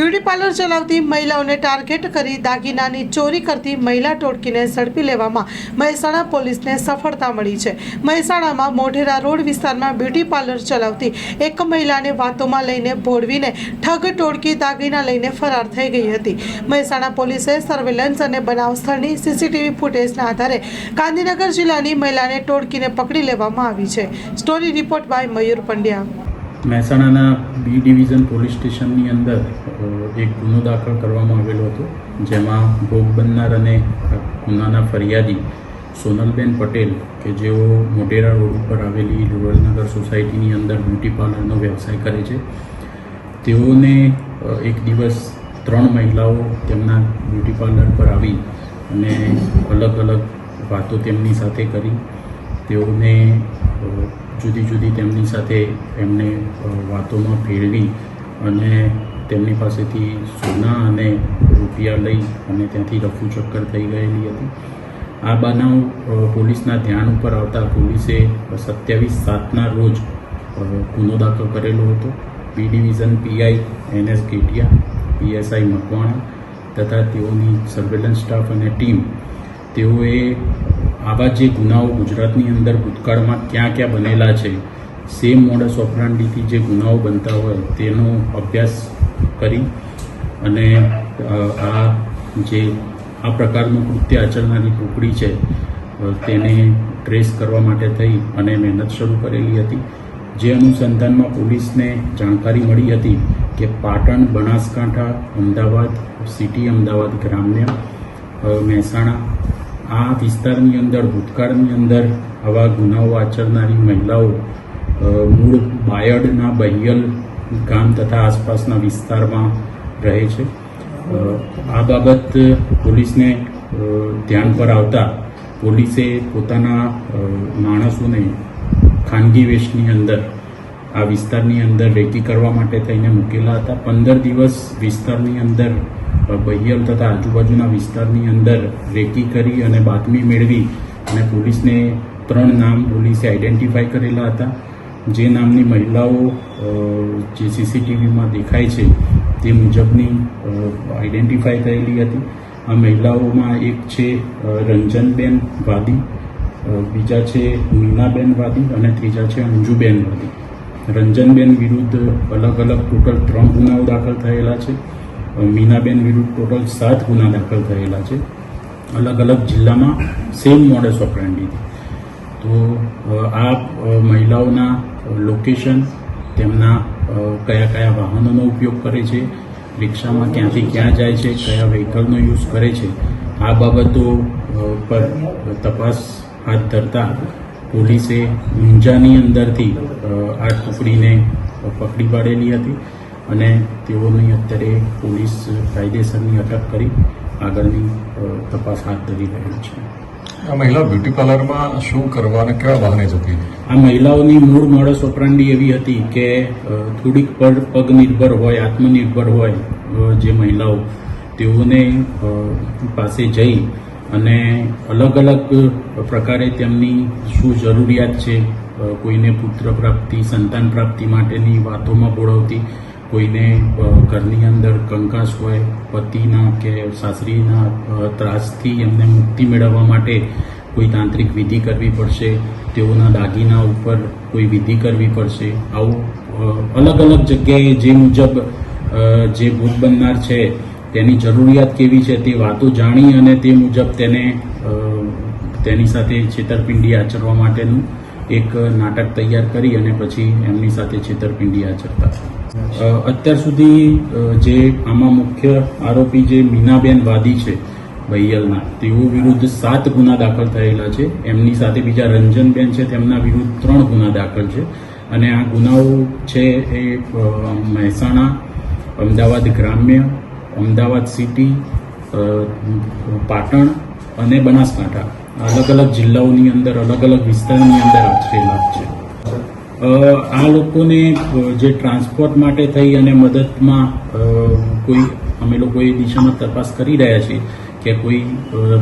Beauty parlour ચલાવતી મહિલાઓને target કરી દાગીનાની ચોરી કરતી મહિલા ટોળકીને ઝડપી લેવામાં મહેસાણા પોલીસને સફળતા મળી છે. મહેસાણામાં મોઢેરા રોડ વિસ્તારમાં બ્યુટી પાર્લર ચલાવતી એક મહિલાને વાતોમાં લઈને ભોળવીને ઠગ ટોળકી દાગીના લઈને ફરાર થઈ ગઈ હતી. મહેસાણા પોલીસે સર્વેલન્સ અને બનાવ સ્થળની સીસીટીવી ફૂટેજના આધારે ગાંધીનગર જિલ્લાની મહિલાને ટોળકીને પકડી લેવામાં આવી છે. Story report by Mayur Pandya. મહેસાણાના બી ડિવિઝન પોલીસ સ્ટેશનની અંદર એક ગુનો દાખલ કરવામાં આવેલો હતો, જેમાં ભોગ બનનાર અને ગુનાના ફરિયાદી સોનલબેન પટેલ કે જેઓ મોટેરા રોડ ઉપર આવેલી રૂરલનગર સોસાયટીની અંદર બ્યુટી પાર્લરનો વ્યવસાય કરે છે. તેઓને એક દિવસ ત્રણ મહિલાઓ તેમના બ્યુટી પાર્લર પર આવી અને અલગ અલગ વાતો તેમની સાથે કરી. તેઓને જુદી જુદી તેમની સાથે એમને વાતોમાં ભેળવી અને તેમની પાસેથી સોના અને રૂપિયા લઈ અને ત્યાંથી રફુ ચક્કર થઈ ગયેલી હતી. આ બનાવ પોલીસના ધ્યાન ઉપર આવતા પોલીસે સત્યાવીસ સાતના રોજ ગુનો દાખલ કરેલો હતો. B division PI NS Getiya PSI Makwana તથા તેઓની સર્વેલન્સ સ્ટાફ અને ટીમ. તેઓએ આવા જે ગુનાઓ ગુજરાતની અંદર ભૂતકાળમાં ક્યાં ક્યાં બનેલા છે સેમ મોડસ ઓપરાન્ડીથી જે ગુનાઓ બનતા હોય તેનો અભ્યાસ કરી અને આ જે, આ પ્રકારનું કૃત્ય આચરનારી ટુકડી છે તેને ટ્રેસ કરવા માટે થઈ અને મહેનત શરૂ કરેલી હતી. જે અનુસંધાનમાં પોલીસને જાણકારી મળી હતી કે પાટણ બનાસકાંઠા અમદાવાદ સિટી અમદાવાદ ગ્રામ્ય મહેસાણા, આ વિસ્તારની અંદર, ભૂતકાળની અંદર આવા ગુનાઓ આચરનારી મહિલાઓ મૂળ બાયડના બહિયલ ગામ તથા આસપાસના વિસ્તારમાં રહે છે. આ બાબત પોલીસને ધ્યાન પર આવતા પોલીસે પોતાના માણસોને ખાનગી વેશની અંદર, આ વિસ્તારની અંદર રેકી કરવા માટે થઈને મૂકેલા હતા. પંદર દિવસ વિસ્તારની અંદર બહિયલ તથા આજુબાજુના વિસ્તારની અંદર રેકી કરી અને બાતમી મેળવી અને પોલીસને ત્રણ નામ પોલીસે આઈડેન્ટિફાઈ કરેલા હતા. જે નામની મહિલાઓ જે સીસીટીવીમાં દેખાય છે, તે મુજબની આઈડેન્ટિફાય થયેલી હતી. આ મહિલાઓમાં એક છે રંજનબેન વાદી બીજા છે, મીનાબેન વાદી અને ત્રીજા છે, અંજુબેન વાદી. રંજનબેન વિરુદ્ધ અલગ અલગ ટોટલ ત્રણ ગુનાઓ દાખલ થયેલા છે. મીનાબેન વિરુદ્ધ ટોટલ સાત ગુના દાખલ થયેલા છે. અલગ અલગ જિલ્લામાં સેમ મોડસ ઓપરેન્ડીથી તો આ મહિલાઓના લોકેશન તેમના કયા કયા વાહનોનો ઉપયોગ કરે છે, રિક્ષામાં ક્યાંથી ક્યાં જાય છે, કયા વ્હીકલનો યુઝ કરે છે, આ બાબતો પર તપાસ હાથ ધરતા પોલીસે ઊંઝાની અંદરથી આ ટુકડીને પકડી પાડેલી હતી અને તેઓની અત્યારે પોલીસ કાયદેસરની અટક કરી આગળની તપાસ હાથ ધરી રહી છે. આ મહિલા બ્યુટી પાર્લરમાં શું કરવા અને કેવા વાહને જતી? આ મહિલાઓની મૂળ માણસ વપરાંડી એવી હતી કે થોડીક પર પગ નિર્ભર હોય, આત્મનિર્ભર હોય જે મહિલાઓ તેઓને પાસે જઈ અને અલગ અલગ પ્રકારે તેમની શું જરૂરિયાત છે કોઈને પુત્ર પ્રાપ્તિ, સંતાન પ્રાપ્તિ માટેની વાતોમાં બોળવતી કોઈને ઘરની અંદર કંકાસ હોય, પતિના કે સાસરીના ત્રાસથી એમને મુક્તિ મેળવવા માટે કોઈ તાંત્રિક વિધિ કરવી પડશે, તેઓના દાગીના ઉપર કોઈ વિધિ કરવી પડશે. આવું અલગ અલગ જગ્યાએ જે મુજબ જે ભૂત બનનાર છે, તેની જરૂરિયાત કેવી છે તે વાતો જાણી અને તે મુજબ તેને તેની સાથે છેતરપિંડી આચરવા માટેનું એક નાટક તૈયાર કરી અને પછી એમની સાથે છેતરપિંડી આચરતા. અત્યાર સુધી જે આમાં મુખ્ય આરોપી જે મીનાબેન વાદી છે, ભૈયલના, તેઓ વિરુદ્ધ સાત ગુના દાખલ થયેલા છે. એમની સાથે બીજા રંજનબેન છે, તેમના વિરુદ્ધ ત્રણ ગુના દાખલ છે. અને આ ગુનાઓ છે એ મહેસાણા, અમદાવાદ ગ્રામ્ય, અમદાવાદ સિટી પાટણ અને બનાસકાંઠા. અલગ અલગ જિલ્લાઓની અંદર અલગ અલગ વિસ્તારની અંદર આચરેલા છે. આ લોકોને જે ટ્રાન્સપોર્ટ માટે થઈ અને મદદમાં કોઈ અમે લોકો એ દિશામાં તપાસ કરી રહ્યા છીએ કે કોઈ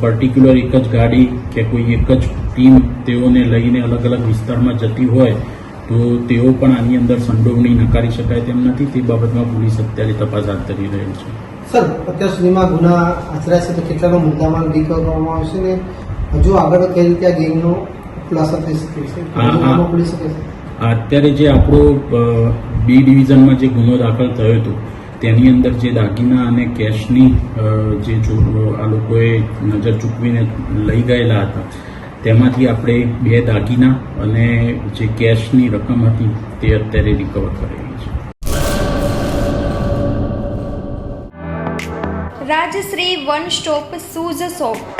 પર્ટિક્યુલર એક જ ગાડી કે કોઈ એક જ ટીમ તેઓને લઈને અલગ અલગ વિસ્તારમાં જતી હોય તો તેઓ પણ આની અંદર સંડોવણી નકારી શકાય તેમ નથી. તે બાબતમાં પોલીસ અત્યારે તપાસ હાથ ધરી રહ્યું છે. સર અત્યાર સુધીમાં ગુના આચર્યા છે તો કેટલાનો મુદ્દામાં લીક કરવામાં આવશે ને? હજુ આગળ કઈ રીતે આ ગેંગનો ખુલાસો થઈ શકે છે? અત્યારે જે આપણો બી ડિવિઝનમાં જે ગુનો દાખલ થયો હતો, તેની અંદર જે દાગીના અને કેશની જે આ લોકોએ નજર ચૂકવીને લઈ ગયેલા હતા, તેમાંથી આપણે બે દાગીના અને જે કેશની રકમ હતી, તે અત્યારે રિકવર કરેલી છે. Rajshree one stop shoes shop.